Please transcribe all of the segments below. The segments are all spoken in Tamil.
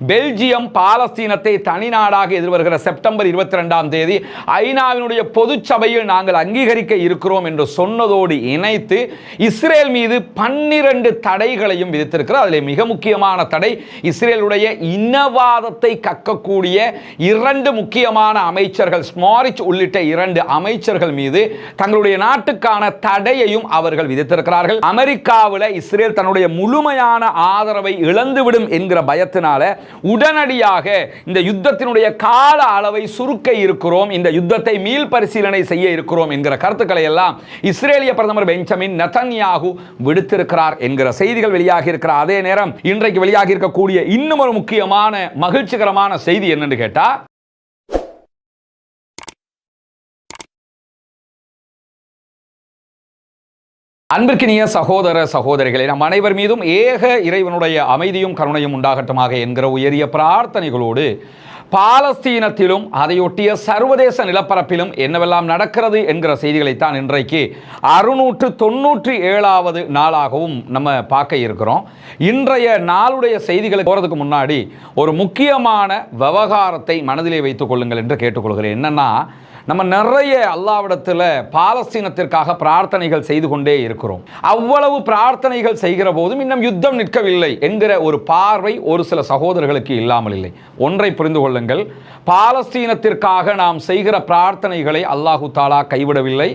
பெல்ஜியம் பாலஸ்தீனத்தை தனிநாடாக எதிர்வருகிற செப்டம்பர் இருபத்தி ரெண்டாம் தேதி ஐநாவினுடைய பொதுச்சபையில் நாங்கள் அங்கீகரிக்க இருக்கிறோம் என்று சொன்னதோடு இணைத்து இஸ்ரேல் மீது பன்னிரண்டு தடைகளையும் விதித்திருக்கிறார். அதில் மிக முக்கியமான தடை இஸ்ரேலுடைய இனவாதத்தை கக்கக்கூடிய இரண்டு முக்கியமான அமைச்சர்கள் ஸ்மாரிச் உள்ளிட்ட இரண்டு அமைச்சர்கள் மீது தங்களுடைய நாட்டுக்கான தடையையும் அவர்கள் விதித்திருக்கிறார்கள். அமெரிக்காவில் இஸ்ரேல் தன்னுடைய முழுமையான ஆதரவை இழந்துவிடும் என்கிற பயத்தினால உடனடியாக இந்த யுத்தத்தினுடைய கால அளவை சுருக்க இருக்கிறோம் இந்த யுத்தத்தை மீள் பரிசீலனை செய்ய இருக்கிறோம் என்கிற கருத்துக்களை எல்லாம் இஸ்ரேலிய பிரதமர் பெஞ்சமின் நதன்யாகு விடுத்திருக்கிறார் என்கிற செய்திகள் வெளியாகி இருக்கிற அதே நேரம் இன்றைக்கு வெளியாகி இருக்கக்கூடிய இன்னும் ஒரு முக்கியமான மகிழ்ச்சிகரமான செய்தி என்னன்னு கேட்டால் அன்பிற்கினிய சகோதர சகோதரிகளே நம் அனைவர் மீதும் ஏக இறைவனுடைய அமைதியும் கருணையும் உண்டாகட்டமாக என்கிற உயரிய பிரார்த்தனைகளோடு பாலஸ்தீனத்திலும் அதையொட்டிய சர்வதேச நிலப்பரப்பிலும் என்னவெல்லாம் நடக்கிறது என்கிற செய்திகளைத்தான் இன்றைக்கு அறுநூற்று தொண்ணூற்றி ஏழாவது நாளாகவும் நம்ம பார்க்க இருக்கிறோம். இன்றைய நாளுடைய செய்திகளை போகிறதுக்கு முன்னாடி ஒரு முக்கியமான விவகாரத்தை மனதிலே வைத்துக் கொள்ளுங்கள் என்று கேட்டுக்கொள்கிறேன். என்னன்னா நம்ம நிறைய அல்லாவிடத்தில் பாலஸ்தீனத்திற்காக பிரார்த்தனைகள் செய்து கொண்டே இருக்கிறோம். அவ்வளவு பிரார்த்தனைகள் செய்கிற போதும் இன்னும் யுத்தம் நிற்கவில்லை என்கிற ஒரு பார்வை ஒரு சில சகோதரர்களுக்கு இல்லாமல் இல்லை. ஒன்றை புரிந்து கொள்ளுங்கள். பாலஸ்தீனத்திற்காக நாம் செய்கிற பிரார்த்தனைகளை அல்லாஹு தாலா கைவிடவில்லை.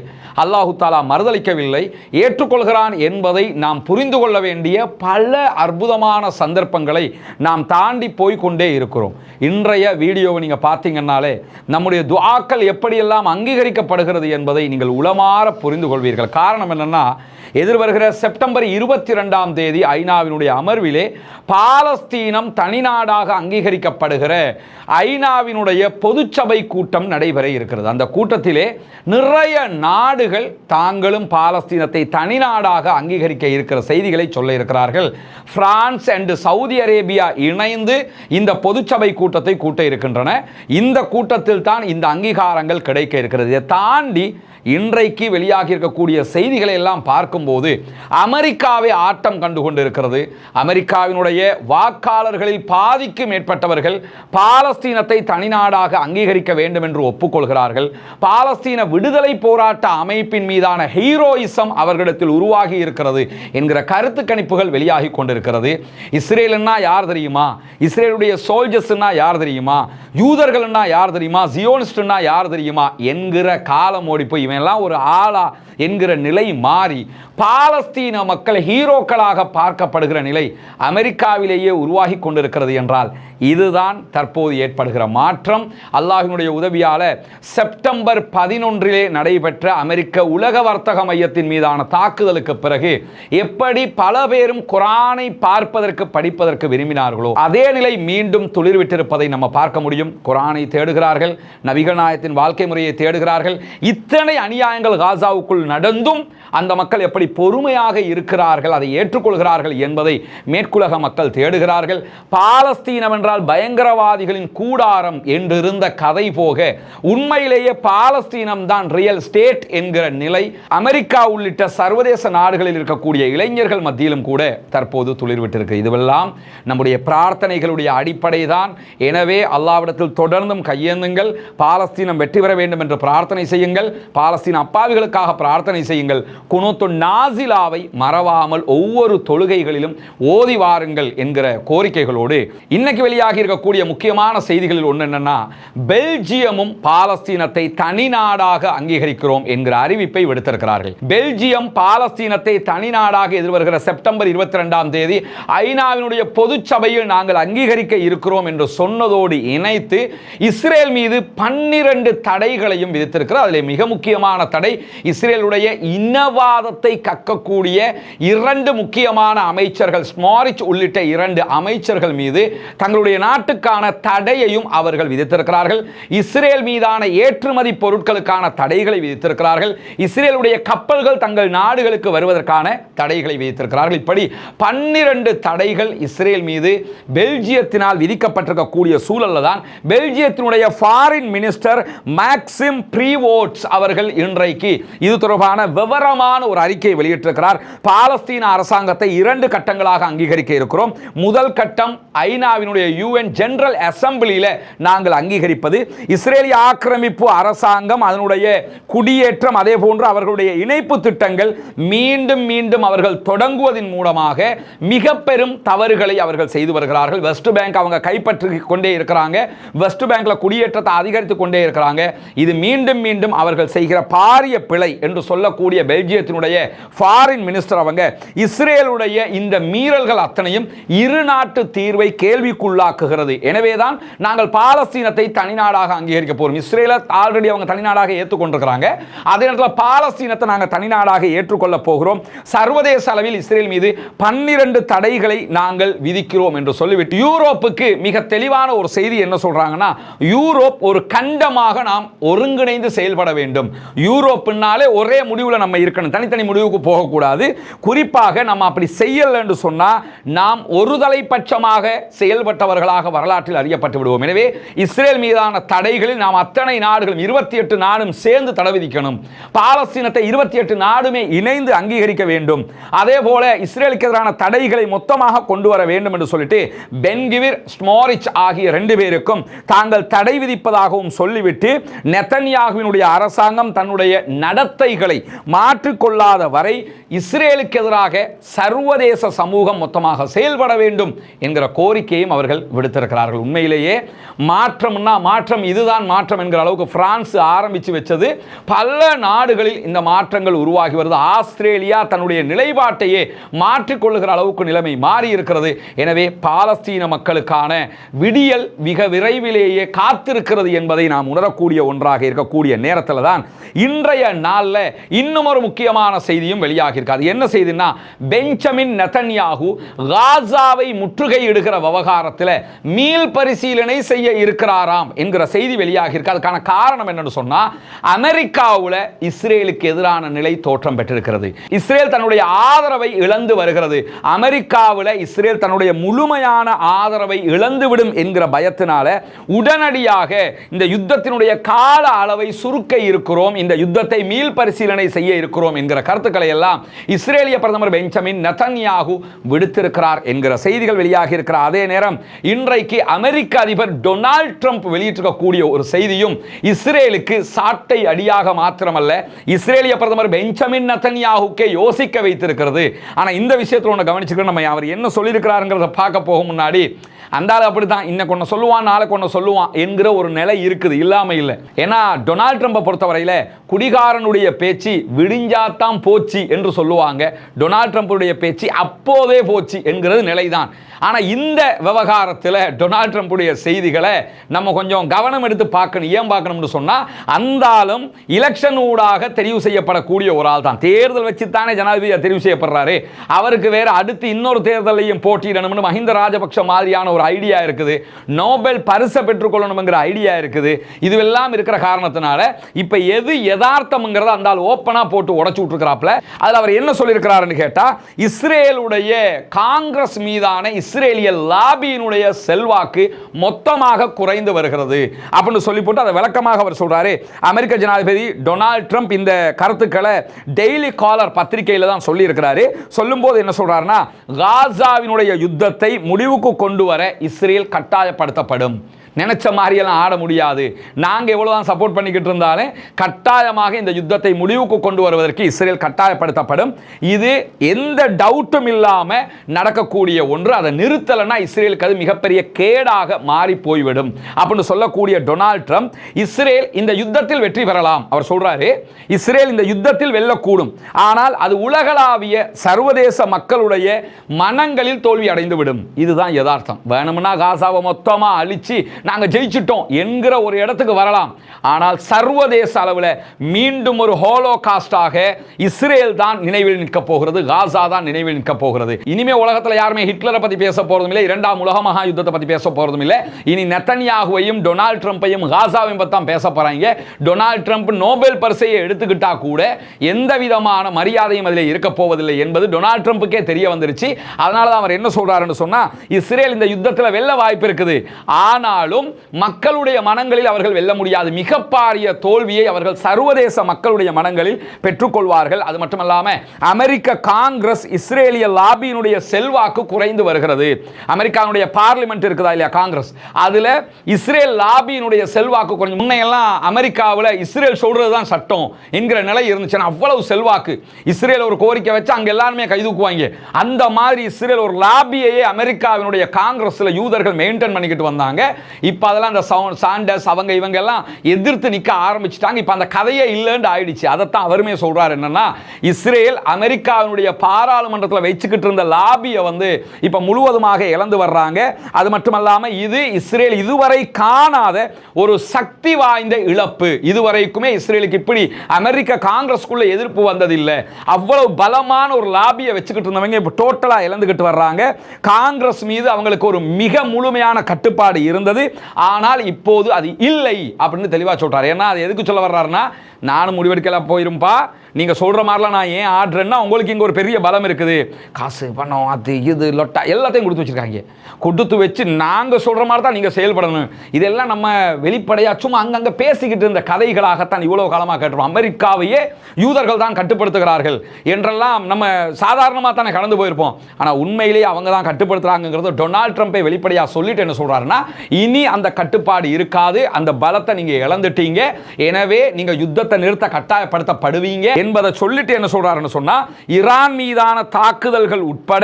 அல்லாஹு தாலா மறுதளிக்கவில்லை. ஏற்றுக்கொள்கிறான் என்பதை நாம் புரிந்து கொள்ள வேண்டிய பல அற்புதமான சந்தர்ப்பங்களை நாம் தாண்டி போய்கொண்டே இருக்கிறோம். இன்றைய வீடியோவை நீங்கள் பார்த்தீங்கன்னாலே நம்முடைய துஆக்கள் எப்படியெல்லாம் அங்கீகரிக்கப்படுகிறது என்பதை நீங்கள் உளமாற புரிந்து கொள்வீர்கள் காரணம் என்னன்னா எதிர்வருகிற செப்டம்பர் இருபத்தி ரெண்டாம் தேதி ஐநாவினுடைய அமர்விலே பாலஸ்தீனம் தனிநாடாக அங்கீகரிக்கப்படுகிற ஐநாவினுடைய பொதுச்சபை கூட்டம் நடைபெற இருக்கிறது. அந்த கூட்டத்திலே நிறைய நாடுகள் தாங்களும் பாலஸ்தீனத்தை தனிநாடாக அங்கீகரிக்க இருக்கிற செய்திகளை சொல்ல இருக்கிறார்கள். பிரான்ஸ் அண்ட் சவுதி அரேபியா இணைந்து இந்த பொதுச்சபை கூட்டத்தை கூட்ட இருக்கின்றன. இந்த கூட்டத்தில் தான் இந்த அங்கீகாரங்கள் கிடைக்க இருக்கிறது. இதை தாண்டி இன்றைக்கு வெளியாகி இருக்கக்கூடிய செய்திகளை எல்லாம் பார்க்கும் பார்க்கும்போது அமெரிக்காவை ஆட்டம் கண்டு கொண்டிருக்கிறது அமெரிக்காவினுடைய வாக்காளர்களில் பாதிக்கு மேற்பட்டவர்கள் பாலஸ்தீனத்தை தனிநாடாக அங்கீகரிக்க வேண்டும் என்று ஒப்புக்கொள்கிறார்கள். பாலஸ்தீன விடுதலை போராட்ட அமைப்பின் மீதான ஹீரோயிசம் அவர்களிடத்தில் உருவாகி இருக்கிறது என்கிற கருத்து கணிப்புகள் வெளியாகி கொண்டிருக்கிறது. இஸ்ரேல்னா யார் தெரியுமா? இஸ்ரேலுடைய சோல்ஜர்ஸ்னா யார் தெரியுமா? யூதர்கள்னா யார் தெரியுமா? ஜியோனிஸ்ட்னா யார் தெரியுமா? என்கிற காலம் ஓடி போய் எல்லாம் ஒரு ஆளா என்கிற நிலை மாறி பாலஸ்தீன மக்கள் ஹீரோக்களாக பார்க்கப்படுகிற நிலை அமெரிக்காவிலேயே உருவாகி கொண்டிருக்கிறது என்றால் இதுதான் தற்போது ஏற்படுகிற மாற்றம். அல்லாஹினுடைய உதவியால செப்டம்பர் பதினொன்றிலே நடைபெற்ற அமெரிக்க உலக வர்த்தக மையத்தின் மீதான தாக்குதலுக்கு பிறகு எப்படி பல பேரும் குரானை பார்ப்பதற்கு படிப்பதற்கு விரும்பினார்களோ அதே நிலை மீண்டும் துளிர்விட்டிருப்பதை நம்ம பார்க்க முடியும். குரானை தேடுகிறார்கள் நபிகள் நாயத்தின் வாழ்க்கை முறையை தேடுகிறார்கள். இத்தனை அநியாயங்கள் காசாவுக்குள் நடந்தும் அந்த மக்கள் எப்படி பொறுமையாக இருக்கிறார்கள் அதை ஏற்றுக்கொள்கிறார்கள் என்பதை மேற்குலக மக்கள் தேடுகிறார்கள். பாலஸ்தீனம் என்றால் பயங்கரவாதிகளின் கூடாரம் என்றிருந்த கதை போக உண்மையிலேயே பாலஸ்தீனம் தான் ரியல் ஸ்டேட் என்கிற நிலை. அமெரிக்கா உள்ளிட்ட சர்வதேச நாடுகளில் இருக்கக்கூடிய இளைஞர்கள் மத்தியிலும் கூட தற்போது துளிர்விட்டிருக்கு. இதுவெல்லாம் நம்முடைய பிரார்த்தனைகளுடைய அடிப்படை தான் எனவே அல்லாவிடத்தில் தொடர்ந்தும் கையேந்துங்கள். பாலஸ்தீனம் வெற்றி பெற வேண்டும் என்று பிரார்த்தனை செய்யுங்கள். பாலஸ்தீன அப்பாவிகளுக்காக பிரார்த்தனை செய்யுங்கள். குனோத்து நாசிலாவை மறவாமல் ஒவ்வொரு தொழுகைகளிலும் ஓதி வாருங்கள் என்கிற கோரிக்கைகளோடு இன்னைக்கு வெளியாகி இருக்கக்கூடிய முக்கியமான செய்திகளில் ஒன்று என்னன்னா பெல்ஜியமும் பாலஸ்தீனத்தை தனி நாடாக அங்கீகரிக்கிறோம் என்கிற அறிவிப்பை விடுத்திருக்கிறார்கள். பெல்ஜியம் பாலஸ்தீனத்தை தனி நாடாக எதிர்வருகிற செப்டம்பர் இருபத்தி ரெண்டாம் தேதி ஐநாவினுடைய பொதுச்சபையில் நாங்கள் அங்கீகரிக்க இருக்கிறோம் என்று சொன்னதோடு இணைத்து இஸ்ரேல் மீது பன்னிரண்டு தடைகளையும் விதித்திருக்கிறார். அதில் மிக முக்கியமான தடை இஸ்ரேலுடைய இனவாதத்தை கக்கக்கூடிய இரண்டு முக்கியமான அமைச்சர்கள் ஸ்மாரிச் உள்ளிட்ட இரண்டு அமைச்சர்கள் மீது தங்களுடைய நாட்டுக்கான தடையையும் அவர்கள் விதித்திருக்கிறார்கள். இஸ்ரேல் மீதான ஏற்றுமதி பொருட்களுக்கான தடைகளை விதித்திருக்கிறார்கள். இஸ்ரேலுடைய கப்பல்கள் தங்கள் நாடுகளுக்கு வருவதற்கான தடைகளை விதித்திருக்கிறார்கள். இப்படி பன்னிரண்டு தடைகள் இஸ்ரேல் மீது பெல்ஜியத்தினால் விதிக்கப்பட்டிருக்கக்கூடிய சூழலில் தான் பெல்ஜியத்தினுடைய ஃபாரின் மினிஸ்டர் மேக்சிம் ப்ரீவோட்ஸ் அவர்கள் இன்றைக்கு இது தொடர்பான விவரமான ஒரு அறிக்கை அறிக்கையை வெளியிட்டிருக்கிறார். பாலஸ்தீன அரசாங்கத்தை இரண்டு கட்டங்களாக அங்கீகரிக்க இருக்கிறோம். முதல் கட்டம் ஐநாவினுடைய யூஎன் ஜெனரல் அசம்பிளியில் நாங்கள் அங்கீகரிப்பது. இஸ்ரேலிய ஆக்கிரமிப்பு அரசாங்கம் அதனுடைய குடியேற்றம் அதே போன்று அவர்களுடைய இணைப்பு திட்டங்கள் மீண்டும் மீண்டும் அவர்கள் தொடங்குவதன் மூலமாக மிக பெரும் தவறுகளை அவர்கள் செய்து வருகிறார்கள். வெஸ்ட் பேங்க் அவங்க கைப்பற்றி கொண்டே இருக்கிறாங்க. வெஸ்ட் பேங்க்ல குடியேற்றத்தை அதிகரித்து கொண்டே இருக்கிறாங்க. இது மீண்டும் மீண்டும் அவர்கள் செய்கிற பாரிய பிழை என்று சொல்லக்கூடிய பெல்ஜியத்தினுடைய ஃபாரின் மினிஸ்டர் அவங்க இஸ்ரேலுடைய இந்த மீறல்கள் அத்தனையும் இரு நாட்டு தீர்வை கேள்விக்குள்ளாக்குகிறது. எனவேதான் நாங்கள் பாலஸ்தீனத்தை தனிநாடாக அங்கீகரிக்க போறோம். இஸ்ரேலை ஆல்ரெடி அவங்க தனிநாடாக ஏற்றுக்கொண்டிருக்கிறாங்க. அதே நேரத்தில் பாலஸ்தீனத்தை நாங்கள் தனிநாடாக ஏற்றுக்கொள்ள போகிறோம். சர்வதேச அளவில் இஸ்ரேல் மீது பன்னிரண்டு தடைகளை நாங்கள் விதிக்கிறோம் என்று சொல்லிவிட்டு யூரோப்புக்கு மிக தெளிவான ஒரு செய்தி என்ன சொல்றாங்கன்னா யூரோப் ஒரு கண்டமாக நாம் ஒருங்கிணைந்து செயல்பட வேண்டும். யூரோப்புனாலே ஒரே முடிவில் நம்ம இருக்கணும். தனித்தனி முடிவு முடிவுக்கு போகக்கூடாது. குறிப்பாக நம்ம அப்படி செய்யலை என்று சொன்னா நாம் ஒரு தலைப்பட்சமாக செயல்பட்டவர்களாக வரலாற்றில் அறியப்பட்டு விடுவோம். எனவே இஸ்ரேல் மீதான தடைகளில் நாம் அத்தனை நாடுகளும் இருபத்தி எட்டு நாடும் சேர்ந்து தடை விதிக்கணும். பாலஸ்தீனத்தை இருபத்தி எட்டு நாடுமே இணைந்து அங்கீகரிக்க வேண்டும். அதே போல இஸ்ரேலுக்கு எதிரான தடைகளை மொத்தமாக கொண்டு வர வேண்டும் என்று சொல்லிட்டு பென்கிவிர் ஸ்மோரிச் ஆகிய ரெண்டு பேருக்கும் தாங்கள் தடை விதிப்பதாகவும் சொல்லிவிட்டு நெத்தன்யாகுவினுடைய அரசாங்கம் தன்னுடைய நடத்தைகளை மாற்றிக்கொள்ளாத வரை இஸ்ரேலுக்கு எதிராக சர்வதேச சமூகம் மொத்தமாக செயல்பட வேண்டும் என்கிற கோரிக்கையும் அவர்கள் விடுத்திருக்கிறார்கள். உண்மையிலேயே மாற்றம்னா மாற்றம் இதுதான் மாற்றம் என்கிற அளவுக்கு பிரான்ஸ் ஆரம்பித்து வச்சது. பல நாடுகளில் இந்த மாற்றங்கள் உருவாகி வருது. ஆஸ்திரேலியா தன்னுடைய நிலைப்பாட்டையே மாற்றிக்கொள்ளுகிற அளவுக்கு நிலைமை மாறி இருக்கிறது. எனவே பாலஸ்தீன மக்களுக்கான விடியல் மிக விரைவிலேயே காத்திருக்கிறது என்பதை நாம் உணரக்கூடிய ஒன்றாக இருக்கக்கூடிய நேரத்தில் தான் இன்றைய நாளில் இன்னும் ஒரு முக்கியமான செய்தியும் வெளியாகி இருக்காது என்ன செய்தின்னா பெஞ்சமின் நெதன்யாகு காசாவை முற்றுகையிடுகிற விவகாரத்தில் மீள் பரிசீலனை செய்ய இருக்கிறாராம் என்கிற செய்தி வெளியாகி இருக்கு அதுக்கான காரணம் என்னன்னு சொன்னா அமெரிக்காவில் இஸ்ரேலுக்கு எதிரான நிலை தோற்றம் பெற்றிருக்கிறது. இஸ்ரேல் தன்னுடைய ஆதரவை இழந்து வருகிறது. அமெரிக்காவில் இஸ்ரேல் தன்னுடைய முழுமையான ஆதரவை இழந்துவிடும் என்கிற பயத்தினால உடனடியாக இந்த யுத்தத்தினுடைய கால அளவை சுருக்க இருக்கிறோம். இந்த யுத்தத்தை மீள் பரிசீலனை செய்ய இருக்கிறோம் என்கிற கருத்துக்கள் எல்லாம் இஸ்ரேலிய பிரதமர் பெஞ்சமின் நதன்யாகு விடுத்திருக்கிறார் என்கிற செய்திகள் வெளியாகி இருக்கிற அதே நேரம் இன்றைக்கு அமெரிக்க அதிபர் டொனால்ட் ட்ரம்ப் வெளியிட்டிருக்கக்கூடிய ஒரு செய்தியும் இஸ்ரேலுக்கு சாட்டை அடியாக மாத்திரமல்ல. இஸ்ரேலிய பிரதமர் பெஞ்சமின் நதன்யாகுக்கே யோசிக்க வைத்திருக்கிறது. ஆனால் இந்த விஷயத்தில் ஒன்று கவனிச்சுக்கணும். நம்ம அவர் என்ன சொல்லியிருக்கிறாருங்கிறத பார்க்க போகும் முன்னாடி அந்த ஆள் அப்படி தான் இன்னைக்கு ஒன்று சொல்லுவான் நாளைக்கு ஒன்று சொல்லுவான் என்கிற ஒரு நிலை இருக்குது இல்லாமல் இல்லை. ஏன்னா டொனால்ட் ட்ரம்பை பொறுத்தவரையில் குடிகாரனுடைய பேச்சு விடிஞ்சாத்தான் போச்சு என்று சொல்லுவாங்க. டொனால்ட் ட்ரம்ப்புடைய பேச்சு அப்போதே போச்சு என்கிறது நிலைதான். ஆனால் இந்த விவகாரத்தில் டொனால்ட் ட்ரம்ப்புடைய செய்திகளை நம்ம கொஞ்சம் கவனம் எடுத்து பார்க்கணும் ஏன் பார்க்கணும்னு சொன்னால் அந்த ஆளும் எலெக்ஷன் ஊடாக தெரிவு செய்யப்படக்கூடிய ஒரு ஆள் தான் தேர்தல் வச்சு தானே ஜனாதிபதியாக தெரிவு செய்யப்படுறாரு. அவருக்கு வேற அடுத்து இன்னொரு தேர்தலையும் போட்டியிடணும்னு மஹிந்த ராஜபக்ஷ மாதிரியான ஒரு ஐடியா இருக்குது. நோபல் பரிசை பெற்றுக்கொள்ளணுங்கிற ஐடியா இருக்குது. இதுவெல்லாம் இருக்கிற காரணத்தினால இப்போ எது யதார்த்தம்ங்கிறத அந்த ஆள் ஓப்பனாக போட்டு உடச்சு விட்டுருக்கிறாப்புல. அதில் அவர் என்ன சொல்லியிருக்கிறாருன்னு கேட்டால் இஸ்ரேலுடைய காங்கிரஸ் மீதான இஸ்ரேலிய லாபியினுடைய செல்வாக்கு மொத்தமாக குறைந்து வருகிறது. அப்படின்னு சொல்லி போட்டு அதை விளக்கமாக அவர் சொல்கிறாரு அமெரிக்க ஜனாதிபதி டொனால்ட் ட்ரம்ப் இந்த கருத்துக்களை டெய்லி காலர் பத்திரிகையில் தான் சொல்லியிருக்கிறாரு. சொல்லும்போது என்ன சொல்கிறாருன்னா காசாவினுடைய யுத்தத்தை முடிவுக்கு கொண்டு வர இஸ்ரேல் கட்டாயப்படுத்தப்படும். நினைச்ச மாதிரியெல்லாம் ஆட முடியாது. நாங்கள் எவ்வளோதான் சப்போர்ட் பண்ணிக்கிட்டு இருந்தாலும் கட்டாயமாக இந்த யுத்தத்தை முடிவுக்கு கொண்டு வருவதற்கு இஸ்ரேல் கட்டாயப்படுத்தப்படும். இது எந்த டவுட்டும் இல்லாமல் நடக்கக்கூடிய ஒன்று. அதை நிறுத்தலைன்னா இஸ்ரேலுக்கு அது மிகப்பெரிய கேடாக மாறி போய்விடும். அப்படின்னு சொல்லக்கூடிய டொனால்ட் ட்ரம்ப் இஸ்ரேல் இந்த யுத்தத்தில் வெற்றி பெறலாம். அவர் சொல்றாரு இஸ்ரேல் இந்த யுத்தத்தில் வெல்லக்கூடும். ஆனால் அது உலகளாவிய சர்வதேச மக்களுடைய மனங்களில் தோல்வி அடைந்து விடும் இதுதான் யதார்த்தம். வேணும்னா காசாவை மொத்தமாக அழிச்சு நாங்கள் ஜெயிச்சிட்டோம் என்கிற ஒரு இடத்துக்கு வரலாம். ஆனால் சர்வதேச அளவில் மீண்டும் ஒரு ஹோலோ காஸ்டாக இஸ்ரேல் தான் நினைவில் நிற்க போகிறது காசா தான் நினைவில் நிற்க போகிறது. இனிமே உலகத்தில் யாருமே ஹிட்லரை பற்றி பேச போகிறதும் இல்லை இரண்டாம் உலக மகா யுத்தத்தை பற்றி பேச போகிறதும் இல்லை. இனி நெத்தன்யாகுவையும் டொனால்ட் ட்ரம்ப்பையும் காசாவையும் பற்றி தான் பேச போகிறாங்க டொனால்ட் ட்ரம்ப் நோபல் பரிசையை எடுத்துக்கிட்டா கூட எந்த விதமான மரியாதையும் அதில் இருக்க போவதில்லை என்பது டொனால்ட் ட்ரம்ப்புக்கே தெரிய வந்துருச்சு. அதனால தான் அவர் என்ன சொல்கிறாருன்னு சொன்னால் இஸ்ரேல் இந்த யுத்தத்தில் வெல்ல வாய்ப்பு இருக்குது. ஆனால் இருந்தாலும் மக்களுடைய மனங்களில் அவர்கள் வெல்ல முடியாது. மிக பாரிய தோல்வியை அவர்கள் சர்வதேச மக்களுடைய மனங்களில் பெற்றுக்கொள்வார்கள். அது மட்டுமல்லாமல் அமெரிக்க காங்கிரஸ் இஸ்ரேலிய லாபியினுடைய செல்வாக்கு குறைந்து வருகிறது. அமெரிக்காவுடைய பார்லிமெண்ட் இருக்குதா இல்லையா? காங்கிரஸ். அதில் இஸ்ரேல் லாபியினுடைய செல்வாக்கு குறைஞ்சு முன்னையெல்லாம் அமெரிக்காவில் இஸ்ரேல் சொல்றது தான் சட்டம் என்கிற நிலை இருந்துச்சுன்னா அவ்வளவு செல்வாக்கு. இஸ்ரேல் ஒரு கோரிக்கை வச்சு அங்கே எல்லாருமே கைதூக்குவாங்க அந்த மாதிரி இஸ்ரேல் ஒரு லாபியையே அமெரிக்காவினுடைய காங்கிரஸில் யூதர்கள் மெயின்டைன் பண்ணிக்கிட்டு வந்தாங்க. இப்போ அதெல்லாம் அந்த சவுண்ட் சாண்டஸ் அவங்க இவங்க எல்லாம் எதிர்த்து நிற்க ஆரம்பிச்சிட்டாங்க. இப்போ அந்த கதையே இல்லைன்னு ஆயிடுச்சு. அதைத்தான் அவருமே சொல்கிறார் என்னன்னா இஸ்ரேல் அமெரிக்காவினுடைய பாராளுமன்றத்தில் வச்சுக்கிட்டு இருந்த லாபியை வந்து இப்போ முழுவதுமாக இழந்து வர்றாங்க. அது மட்டுமல்லாமல் இது இஸ்ரேல் இதுவரை காணாத ஒரு சக்தி வாய்ந்த இழப்பு. இதுவரைக்குமே இஸ்ரேலுக்கு இப்படி அமெரிக்க காங்கிரஸ்க்குள்ள எதிர்ப்பு வந்ததில்லை. அவ்வளவு பலமான ஒரு லாபியை வச்சுக்கிட்டு இருந்தவங்க இப்போ டோட்டலாக இழந்துக்கிட்டு வர்றாங்க. காங்கிரஸ் மீது அவங்களுக்கு ஒரு மிக முழுமையான கட்டுப்பாடு இருந்தது. ஆனால் இப்போது அது இல்லை அப்படின்னு தெளிவாக சொல்கிறார் ஏன்னா அது எதுக்கு சொல்ல வர்றாருன்னா நானும் முடிவெடுக்கலாம் போயிரும்பா நீங்கள் சொல்கிற மாதிரிலாம் நான் ஏன் ஆடுறேன்னா உங்களுக்கு இங்கே ஒரு பெரிய பலம் இருக்குது. காசு பணம் அது இது லொட்டா எல்லாத்தையும் கொடுத்து வச்சுருக்காங்க. கொடுத்து வச்சு நாங்கள் சொல்கிற மாதிரி தான் நீங்கள் செயல்படணும். இதெல்லாம் நம்ம வெளிப்படையாக சும்மா அங்கங்கே பேசிக்கிட்டு இருந்த கதைகளாகத்தான் இவ்வளோ காலமாக கேட்டுருவோம் அமெரிக்காவையே யூதர்கள் தான் கட்டுப்படுத்துகிறார்கள் என்றெல்லாம் நம்ம சாதாரணமாக தானே கடந்து போயிருப்போம். ஆனால் உண்மையிலேயே அவங்க தான் கட்டுப்படுத்துகிறாங்கிறது டொனால்ட் ட்ரம்ப்பை வெளிப்படையாக சொல்லிட்டு என்ன சொல்கிறாருன்னா இனி அந்த கட்டுப்பாடு இருக்காது. அந்த பலத்தை நீங்கள் இழந்துட்டீங்க. எனவே நீங்கள் யுத்தத்தை நிறுத்த கட்டாயப்படுத்தப்படுவீங்க. என்பதை சொல்லிட்டு என்ன சொல்கிறாருன்னு சொன்னால் ஈரான் மீதான தாக்குதல்கள் உட்பட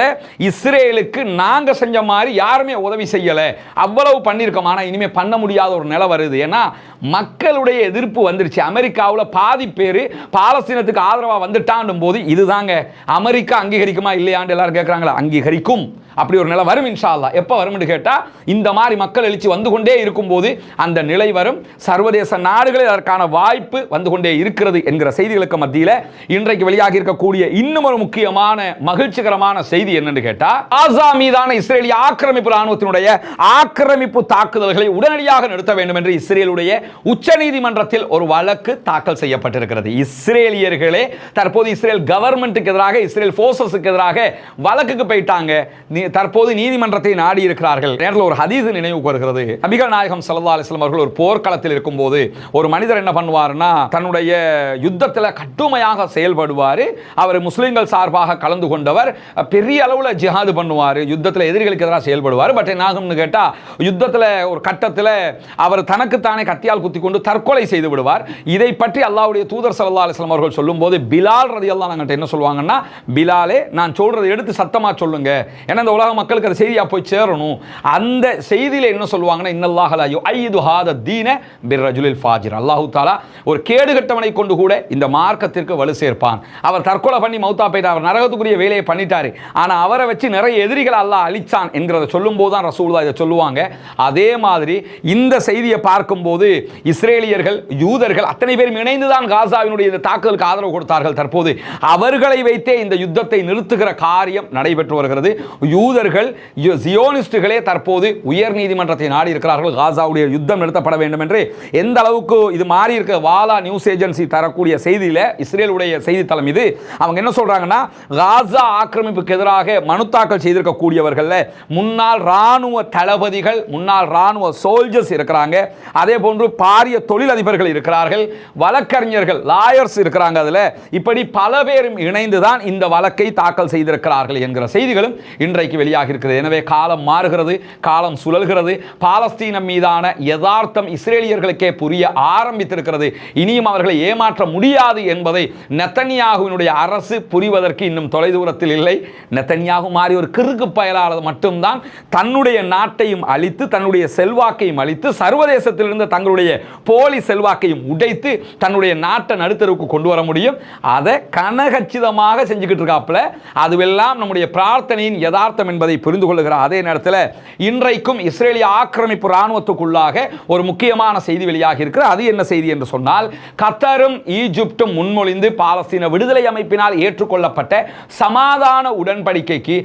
இஸ்ரேலுக்கு நாங்கள் செஞ்ச மாதிரி யாருமே உதவி செய்யலை. அவ்வளவு பண்ணியிருக்கோம். ஆனால் இனிமேல் பண்ண முடியாத ஒரு நிலை வருது. ஏன்னா மக்களுடைய எதிர்ப்பு வந்துருச்சு. அமெரிக்காவில் பாதி பேர் பாலஸ்தீனத்துக்கு ஆதரவாக வந்துட்டான்னும் போது இதுதாங்க. அமெரிக்கா அங்கீகரிக்குமா இல்லையான்னு எல்லாரும் கேட்குறாங்களா அங்கீகரிக்கும். அப்படி ஒரு நிலை வரும் இன்ஷா அல்லா எப்போ வரும்னு கேட்டால் இந்த மாதிரி மக்கள் எழுச்சி வந்து கொண்டே இருக்கும்போது அந்த நிலை வரும். சர்வதேச நாடுகளில் அதற்கான வாய்ப்பு வந்து கொண்டே இருக்கிறது என்கிற செய்திகளுக்கு மத்தியில் இன்றைக்கு வெளியாகி இருக்கக்கூடிய இன்னும் ஒரு முக்கியமான மகிழ்ச்சிகரமான செய்தி என்னன்னு கேட்டால் ஆசா மீதான இஸ்ரேலிய ஆக்கிரமிப்பு ராணுவத்தினுடைய ஆக்கிரமிப்பு தாக்குதல்களை உடனடியாக நிறுத்த வேண்டும் என்று இஸ்ரேலுடைய உச்சநீதிமன்றத்தில் ஒரு வழக்கு தாக்கல் செய்யப்பட்டிருக்கிறது. இஸ்ரேலியர்களே தற்போது இஸ்ரேல் கவர்மெண்ட்டுக்கு எதிராக இஸ்ரேல் போர்சஸுக்கு எதிராக வழக்குக்கு போயிட்டாங்க. நீ- தற்போது நீதிமன்றத்தை நாடி இருக்கிறார்கள் நேரில் ஒரு ஹதீஸ் நினைவுக்கு வருகிறது நபிகள் நாயகம் சல்லா அலிஸ்லாம் அவர்கள் ஒரு போர்க்களத்தில் இருக்கும்போது ஒரு மனிதர் என்ன பண்ணுவார்னா தன்னுடைய யுத்தத்தில் கட்டுமையாக செயல்படுவார். அவர் முஸ்லீம்கள் சார்பாக கலந்து கொண்டவர். பெரிய அளவில் ஜிஹாது பண்ணுவார். யுத்தத்தில் எதிரிகளுக்கு எதிராக செயல்படுவார். பட் என்ன ஆகும்னு கேட்டால் யுத்தத்தில் ஒரு கட்டத்தில் அவர் தனக்குத்தானே கத்தியால் குத்தி கொண்டு தற்கொலை செய்து விடுவார். இதை பற்றி அல்லாவுடைய தூதர் சல்லா அலிஸ்லாம் வஸல்லம் அவர்கள் சொல்லும்போது பிலால் ரதியல்லாஹு அன்ஹு என்ன சொல்லுவாங்கன்னா பிலாலே நான் சொல்றதை எடுத்து சத்தமா சொல்லுங்க. ஏன்னா இந்த உலக மக்களுக்கு அந்த செய்தியா போய் சேரணும். அந்த செய்தியில என்ன சொல்லுவாங்கன்னா இன்னல்லாஹலாயோ லா ஹாத தீன பிர்ரஜுலில் ஃபாஜிர். அல்லாஹு தாலா ஒரு கேடுகட்டவனை கொண்டு கூட இந்த மார்க்கத்திற்கு வலு சேர்ப்பான். அவர் தற்கொலை பண்ணி மௌத்தா போயிட்டார். அவர் நரகத்துக்குரிய வேலையை பண்ணிட்டாரு. ஆனா அவரை வச்சு நிறைய எதிரிகளை அல்லாஹ் அழிச்சான் என்கிறத சொல்லும்போது தான் ரசூலுல்லாஹ் இதை சொல்லுவாங்க. அதே மாதிரி இந்த செய்தியை பார்க்கும்போது இஸ்ரேலியர்கள் யூதர்கள் அத்தனை பேரும் இணைந்துதான் காசாவினுடைய இந்த தாக்குதலுக்கு ஆதரவு கொடுத்தார்கள் தற்போது. அவர்களை வைத்தே இந்த யுத்தத்தை நிறுத்துகிற காரியம் நடைபெற்று வருகிறது. யூதர்கள் யு- சியோனிஸ்டுகளே தற்போது உயர் நீதிமன்றத்தை நாடி இருக்கிறார்கள் காசாவுடைய யுத்தம் நிறுத்தப்பட வேண்டும் என்று எந்த அளவுக்கு இது மாறி இருக்க வாலா நியூஸ் ஏஜென்சி தரக்கூடிய செய்தியில் இஸ்ரேலுடைய செய்தித்தளம் இது. அவங்க என்ன சொல்றாங்கன்னா காசா ஆக்கிரமிப்புக்கு எதிராக மனு தாக்கல் செய்திருக்கக்கூடியவர்களில் முன்னாள் ராணுவ தளபதிகள் முன்னாள் ராணுவ சோல்ஜர்ஸ் இருக்கிறாங்க. அதே போன்று பாரிய தொழிலதிபர்கள் இருக்கிறார்கள் வழக்கறிஞர்கள் லாயர்ஸ் இருக்கிறாங்க அதில். இப்படி பல பேரும் இணைந்து தான் இந்த வழக்கை தாக்கல் செய்திருக்கிறார்கள் என்கிற செய்திகளும் இன்றைக்கு வெளியாக இருக்கிறது எனவே காலம் மாறுகிறது காலம் சுழல்கிறது. பாலஸ்தீனம் மீதான யதார்த்தம் இஸ்ரேலியர்களுக்கே புரிய ஆரம்பித்திருக்கிறது. இனியும் அவர்களை ஏமாற்ற முடியாது என்பதை நெத்தனியாகுவினுடைய அரசு புரிவதற்கு இன்னும் தொலைதூரத்தில் இல்லை. நெத்தன்யாகு மாறி ஒரு கிறுக்கு பயலாளர் மட்டும்தான் தன்னுடைய நாட்டையும் அழித்து தன்னுடைய செல்வாக்கையும் அழித்து சர்வதேசத்திலிருந்து தங்களுடைய போலி செல்வாக்கையும் உடைத்து தன்னுடைய நாட்டை நடுத்தருவுக்கு கொண்டு வர முடியும். அதை கனகச்சிதமாக செஞ்சுக்கிட்டு இருக்காப்புல. அதுவெல்லாம் நம்முடைய பிரார்த்தனையின் யதார்த்தம் என்பதை புரிந்து கொள்ளுகிறார் அதே நேரத்தில் இன்றைக்கும் இஸ்ரேலிய ஆக்கிரமிப்பு இராணுவத்துக்குள்ளாக ஒரு முக்கியமான செய்தி வெளியாக இருக்கிறது அது என்ன செய்தி என்று சொன்னால் கத்தரும் ஈஜிப்டும் முன்மொழிந்து பாலஸ்தீன விடுதலை அமைப்பினால் ஏற்றுக்கொள்ளப்பட்ட சமாதான உடன்படிக்கைக்கு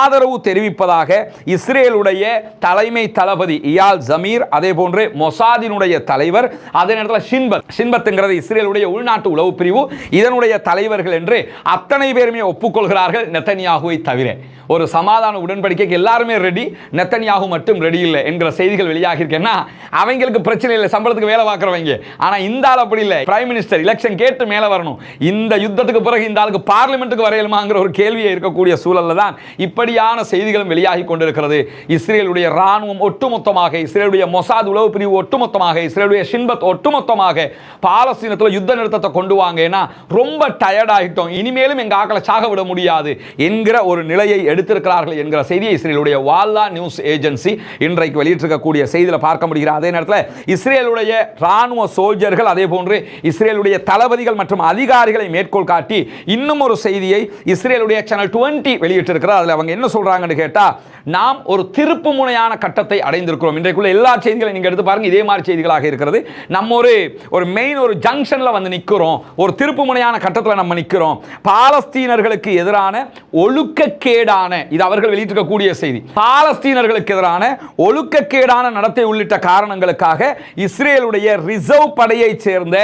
ஆதரவு தெரிவிப்பதாக இஸ்ரேலுடைய தலைமை தளபதி இயால் ஜமீர் அதே போன்று மொசாதினுடைய தலைவர் அதே நேரத்தில் ஷின்பத். ஷின்பத்துங்கிறது இஸ்ரேலுடைய உள்நாட்டு உளவு பிரிவு. இதனுடைய தலைவர்கள் என்று அத்தனை பேருமே ஒப்புக்கொள்கிறார்கள் நெத்தனியாகுவை தவிர. ஒரு சமாதான சமாதான உடன்படிக்கைக்கு எல்லாருமே ரெடி நெத்தன்யாகு மட்டும் ரெடி இல்லை என்கிற செய்திகள் வெளியாகி இருக்கேன்னா அவங்களுக்கு பிரச்சனை இல்லை. சம்பளத்துக்கு வேலை பார்க்குறவங்க. ஆனால் இந்த ஆள் அப்படி இல்லை. பிரைம் மினிஸ்டர் எலெக்ஷன் கேட்டு மேலே வரணும். இந்த யுத்தத்துக்கு பிறகு இந்த ஆளுக்கு பார்லிமெண்ட்டுக்கு வரையலுமாங்கிற ஒரு கேள்வியை இருக்கக்கூடிய சூழலில் தான் இப்படியான செய்திகளும் வெளியாகி கொண்டிருக்கிறது. இஸ்ரேலுடைய ராணுவம் ஒட்டுமொத்தமாக இஸ்ரேலுடைய மொசாத் உளவு பிரிவு ஒட்டுமொத்தமாக இஸ்ரேலுடைய ஷின்பத் ஒட்டுமொத்தமாக பாலஸ்தீனத்தில் யுத்த நிறுத்தத்தை கொண்டு வாங்க. ஏன்னா ரொம்ப டயர்டாகிட்டோம் இனிமேலும் எங்கள் ஆக்களை சாக விட முடியாது என்கிற ஒரு நிலையை எடுத்திருக்கிறார்கள். என்கிற செய்தியை இஸ்ரேலுடைய வால்லா நியூஸ் ஏஜென்சி இன்றைக்கு வெளியிட்டிருக்கக்கூடிய செய்தியில் பார்க்க முடிகிறது. அதே நேரத்தில் இஸ்ரேலுடைய ராணுவ சோல்ஜர்கள் அதே போன்று இஸ்ரேலுடைய தளபதிகள் மற்றும் அதிகாரிகளை மேற்கோள் காட்டி இன்னும் ஒரு செய்தியை இஸ்ரேலுடைய சேனல் டுவெண்ட்டி வெளியிட்டிருக்கிறார். அதில் அவங்க என்ன சொல்கிறாங்கன்னு கேட்டால் நாம் ஒரு திருப்பு முனையான கட்டத்தை அடைந்திருக்கிறோம். இன்றைக்குள்ள எல்லா செய்திகளையும் நீங்க எடுத்து பாருங்க. இதே மாதிரி செய்திகளாக இருக்கிறது. நம்ம ஒரு ஒரு மெயின் ஒரு ஜங்ஷன்ல வந்து நிற்கிறோம் ஒரு திருப்பு முனையான கட்டத்தில் நம்ம நிற்கிறோம் பாலஸ்தீனர்களுக்கு எதிரான ஒழுக்கக்கேடான இது அவர்கள் அவர்கள் வெளியிட்டிருக்கக்கூடிய செய்தி. பாலஸ்தீனர்களுக்கு எதிரான ஒழுக்கக்கேடான நடத்தை உள்ளிட்ட காரணங்களுக்காக இஸ்ரேலுடைய ரிசர்வ் படையைச் சேர்ந்த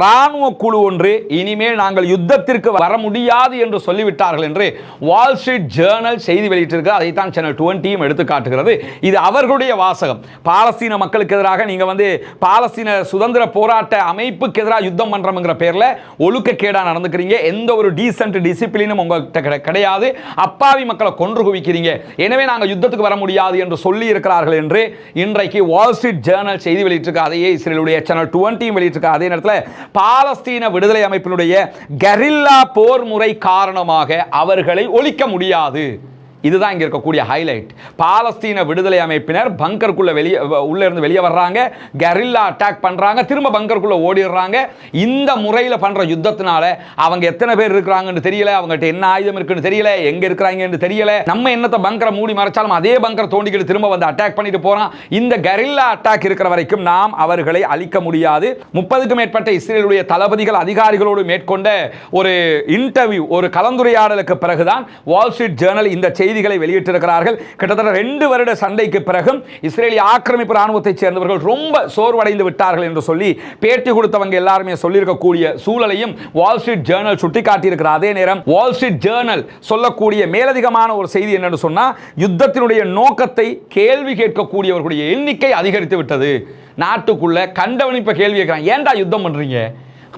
ராணுவ குழு ஒன்று இனிமேல் நாங்கள் யுத்தத்திற்கு வர முடியாது என்று சொல்லிவிட்டார்கள் என்று வால் ஸ்ட்ரீட் ஜேர்னல் செய்தி வெளியிட்டிருக்கு. அதைத்தான் சேனல் டுவெண்ட்டியும் எடுத்து காட்டுகிறது இது அவர்களுடைய வாசகம். பாலஸ்தீன மக்களுக்கு எதிராக நீங்கள் வந்து பாலஸ்தீன சுதந்திர போராட்ட அமைப்புக்கு எதிராக யுத்தம் பண்றோம்ங்கிற பேரில் ஒழுக்கக்கேடாக நடந்துக்கிறீங்க. எந்த ஒரு டீசென்ட் டிசிப்ளினும் உங்கள்கிட்ட கிடையாது. அப்பாவி மக்களை கொன்று குவிக்க குவிக்கிறீங்க எனவே நாங்கள் யுத்தத்துக்கு வர முடியாது என்று சொல்லி இருக்கிறார்கள் என்று இன்றைக்கு வால் ஸ்ட்ரீட் ஜேர்னல் செய்தி வெளியிட்டிருக்க அதையே இஸ்ரேலுடைய சேனல் டுவெண்ட்டியும் வெளியிட்டிருக்க அதே நேரத்தில் பாலஸ்தீன விடுதலை அமைப்பினுடைய கரில்லா போர் முறை காரணமாக அவர்களை ஒழிக்க முடியாது. இதுதான் இங்க இருக்கக்கூடிய ஹைலைட் பாலஸ்தீன விடுதலை அமைப்பினர் பங்கருக்குள்ளே வெளியே உள்ள இருந்து வெளியே வர்றாங்க. கெரில்லா அட்டாக் பண்றாங்க. திரும்ப பங்கருக்குள்ளே ஓடிடுறாங்க. இந்த முறையில் பண்ற யுத்தத்தினால அவங்க எத்தனை பேர் இருக்கிறாங்கன்னு தெரியல. அவங்ககிட்ட என்ன ஆயுதம் இருக்குன்னு தெரியல. எங்க இருக்கிறாங்கன்னு தெரியல. நம்ம என்னத்தை பங்கரை மூடி மறைச்சாலும் அதே பங்கரை தோண்டிக்கிட்டு திரும்ப வந்து அட்டாக் பண்ணிட்டு போறான். இந்த கெரில்லா அட்டாக் இருக்கிற வரைக்கும் நாம் அவர்களை அழிக்க முடியாது. முப்பதுக்கும் மேற்பட்ட இஸ்ரேலுடைய தளபதிகள் அதிகாரிகளோடு மேற்கொண்ட ஒரு இன்டர்வியூ ஒரு கலந்துரையாடலுக்கு பிறகுதான் வால் ஸ்ட்ரீட் ஜேர்னல் இந்த செய்தி செய்திகளை வெளியிட்டிருக்கிறார்கள். கிட்டத்தட்ட ரெண்டு வருட சண்டைக்கு பிறகும் இஸ்ரேலிய ஆக்கிரமிப்பு ராணுவத்தைச் சேர்ந்தவர்கள் ரொம்ப சோர்வடைந்து விட்டார்கள் என்று சொல்லி பேட்டி கொடுத்தவங்க எல்லாருமே சொல்லியிருக்கக்கூடிய சூழலையும் வால் ஸ்ட்ரீட் ஜேர்னல் சுட்டிக்காட்டியிருக்கிற அதே நேரம் வால் ஸ்ட்ரீட் ஜேர்னல் சொல்லக்கூடிய மேலதிகமான ஒரு செய்தி என்னன்னு சொன்னா யுத்தத்தினுடைய நோக்கத்தை கேள்வி கேட்கக்கூடியவர்களுடைய எண்ணிக்கை அதிகரித்து விட்டது. நாட்டுக்குள்ள கண்டவனிப்ப கேள்வி கேட்கிறான். ஏன்டா யுத்தம் பண்றீங்க?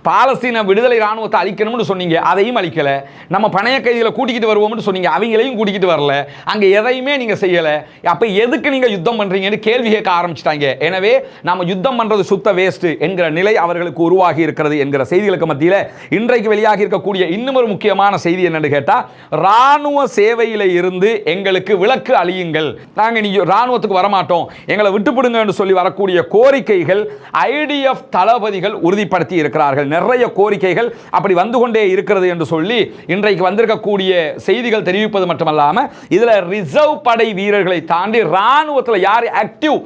பாலஸ்தீன விடுதலை ராணுவத்தை அழிக்கணும்னு சொன்னீங்க அதையும் அழிக்கலை. நம்ம பணைய கைதிகளை கூட்டிக்கிட்டு வருவோம்னு சொன்னீங்க அவங்களையும் கூட்டிக்கிட்டு வரல. அங்கே எதையுமே நீங்கள் செய்யலை. அப்போ எதுக்கு நீங்கள் யுத்தம் பண்ணுறீங்கன்னு கேள்வி கேட்க ஆரம்பிச்சிட்டாங்க. எனவே நம்ம யுத்தம் பண்ணுறது சுத்த வேஸ்ட்டு என்கிற நிலை அவர்களுக்கு உருவாகி இருக்கிறது என்கிற செய்திகளுக்கு மத்தியில் இன்றைக்கு வெளியாகி இருக்கக்கூடிய இன்னும் ஒரு முக்கியமான செய்தி என்னென்னு கேட்டால் ராணுவ சேவையில் இருந்து எங்களுக்கு விளக்கு அழியுங்கள். நாங்கள் நீ ராணுவத்துக்கு வரமாட்டோம். எங்களை விட்டுப்பிடுங்கன்னு சொல்லி வரக்கூடிய கோரிக்கைகள் ஐடிஎஃப் தளபதிகள் உறுதிப்படுத்தி இருக்கிறார்கள். நிறைய கோரிக்கைகள் அப்படி வந்து கொண்டே இருக்கிறது என்று சொல்லி இன்றைக்கு வந்திருக்கக்கூடிய செய்திகள் தெரிவிப்பது மட்டுமல்லாமல் இதில் ரிசர்வ் படை வீரர்களை தாண்டி இராணுவத்தில் யார் ஆக்டிவ்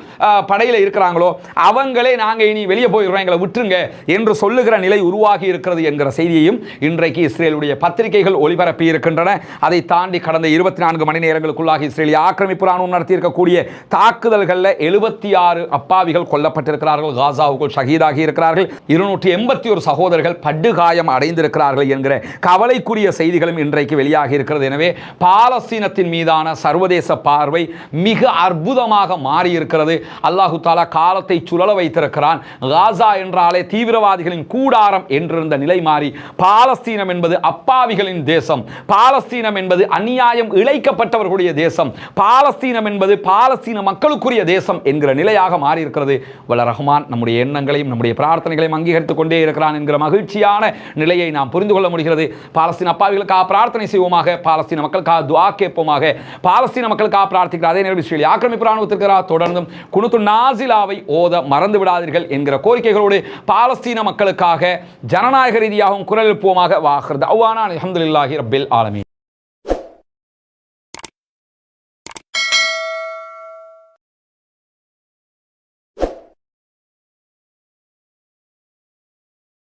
படையில் இருக்கிறாங்களோ அவங்களே நாங்கள் இனி வெளியே போயிடுறோம் எங்களை விட்டுருங்க என்று சொல்லுகிற நிலை உருவாகி இருக்கிறது என்கிற செய்தியையும் இன்றைக்கு இஸ்ரேலுடைய பத்திரிகைகள் ஒளிபரப்பி இருக்கின்றன. அதை தாண்டி கடந்த இருபத்தி நான்கு மணி நேரங்களுக்குள்ளாக இஸ்ரேலிய ஆக்கிரமிப்பு ராணுவம் நடத்தியிருக்கக்கூடிய தாக்குதல்களில் எழுபத்தி ஆறு அப்பாவிகள் கொல்லப்பட்டிருக்கிறார்கள். காசாவுக்குள் ஷஹீதாகி இருக்கிறார்கள். இருநூற்றி எண்பத்தி ஒரு சகோதரர்கள் படுகாயம் அடைந்திருக்கிறார்கள் என்கிற கவலைக்குரிய செய்திகளும் இன்றைக்கு வெளியாகி இருக்கிறது. எனவே பாலஸ்தீனத்தின் மீதான சர்வதேச பார்வை மிக அற்புதமாக மாறி இருக்கிறது அல்லாஹு தாலா காலத்தை சுழல வைத்திருக்கிறான். காசா என்றாலே தீவிரவாதிகளின் கூடாரம் என்றிருந்த நிலை மாறி பாலஸ்தீனம் என்பது அப்பாவிகளின் தேசம். பாலஸ்தீனம் என்பது அநியாயம் இழைக்கப்பட்டவர்களுடைய தேசம். பாலஸ்தீனம் என்பது பாலஸ்தீன மக்களுக்குரிய தேசம் என்கிற நிலையாக மாறியிருக்கிறது. வல்ல ரஹ்மான் நம்முடைய எண்ணங்களையும் நம்முடைய பிரார்த்தனைகளையும் அங்கீகரித்துக் கொண்டே இருக்கிறான் என்கிற மகிழ்ச்சியான நிலையை நாம் புரிந்து கொள்ள முடிகிறது. பாலஸ்தீன் அப்பாவிகளுக்காக பிரார்த்தனை செய்வோமாக பாலஸ்தீன மக்களுக்காக துவா கேட்போமாக. பாலஸ்தீன மக்களுக்காக பிரார்த்திக்கிற அதே நேரம் இஸ்ரேல் ஆக்கிரமிப்பு ராணுவத்திற்கு தொடர்ந்தும் குனுத்து நாசிலாவை ஓத மறந்து விடாதீர்கள் என்கிற கோரிக்கைகளோடு பாலஸ்தீன மக்களுக்காக ஜனநாயக ரீதியாகவும் குரல் எழுப்புவோமாக. வாகிறது அவ்வானா அலமதுல்லாஹி ரபில் ஆலமி